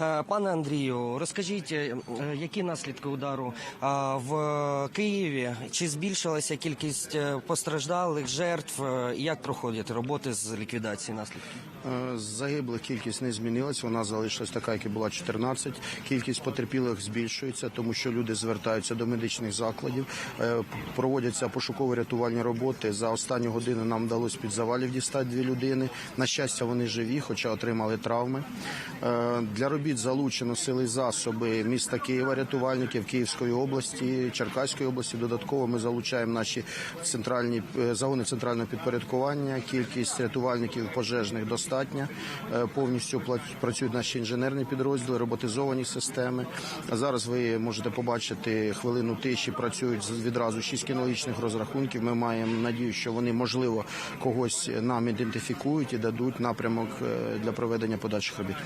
Е, Пане Андрію, розкажіть, е, е, які наслідки удару в Києві? Чи збільшилася кількість постраждалих жертв? Як проходять роботи з ліквідації наслідків? Загиблих кількість не змінилась, вона залишилась така, як і була 14. Кількість потерпілих збільшується, тому що люди звертаються до медичних закладів. Проводяться пошуково-рятувальні роботи. За останню годину нам вдалося під завалів дістати дві людини. На щастя, вони живі, хоча отримали травми. Для робіт залучено сили і засоби міста Києва, рятувальників Київської області, Черкаської області. Додатково ми залучаємо наші центральні е, загони центрального підпорядкування. Кількість рятувальників пожежних достатня. Е, Повністю працюють наші інженерні підрозділи, роботизовані системи. Зараз ви можете побачити хвилину тиші. Працюють відразу шість кінологічних розрахунків. Ми маємо надію, що вони можливо когось нам ідентифікують і дадуть напрямок е, для проведення подальших робіт.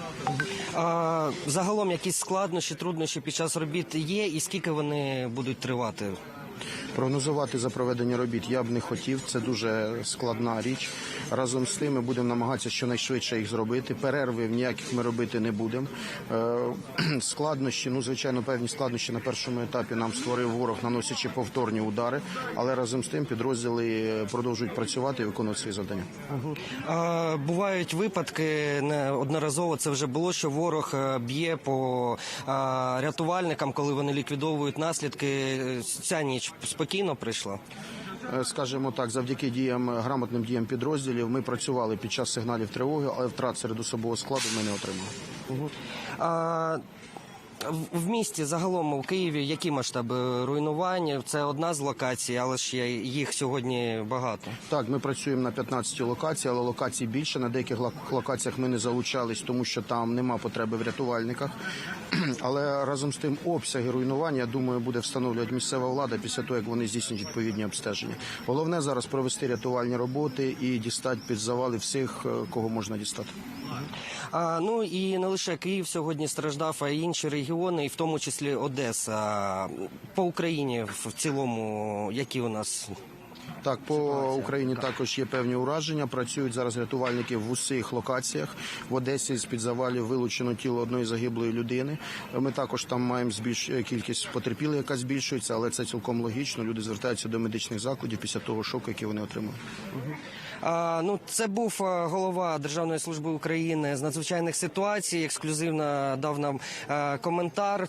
Загалом якісь складнощі, труднощі під час робіт є, і скільки вони будуть тривати? Прогнозувати за проведення робіт я б не хотів. Це дуже складна річ. Разом з тим ми будемо намагатися щонайшвидше їх зробити. Перерви ніяких ми робити не будемо. Е, Складнощі, ну звичайно, певні складнощі на першому етапі нам створив ворог, наносячи повторні удари. Але разом з тим підрозділи продовжують працювати і виконувати свої завдання. А, бувають випадки неодноразово. Це вже було, що ворог е, б'є по а, рятувальникам, коли вони ліквідовують наслідки. Е, Ця ніч спокійно прийшла. Е, Скажімо так, завдяки діям грамотним діям підрозділів ми працювали під час сигналів тривоги, але втрат серед особового складу ми не отримали. А, в- місті загалом у Києві які масштаби руйнувань? Це одна з локацій, але ж є- їх сьогодні багато. Так, ми працюємо на 15 локацій, але локацій більше. На деяких локаціях ми не залучались, тому що там нема потреби в рятувальниках. Але разом з тим обсяги руйнування, я думаю, буде встановлювати місцева влада після того, як вони здійснять відповідні обстеження. Головне зараз провести рятувальні роботи і дістати під завали всіх, е, кого можна дістати. А, ну і не лише Київ сьогодні страждав, а й інші регіони, і в тому числі Одеса. По Україні в цілому, які у нас Так, по Україні також є певні ураження. Працюють зараз рятувальники в усіх локаціях. В Одесі з під завалів вилучено тіло одної загиблої людини. Ми також там маємо збільш кількість потерпілих, яка збільшується, але це цілком логічно. Люди звертаються до медичних закладів після того шоку, який вони отримали. А, ну, це був е, голова Державної служби України з надзвичайних ситуацій. Ексклюзивно дав нам е, коментар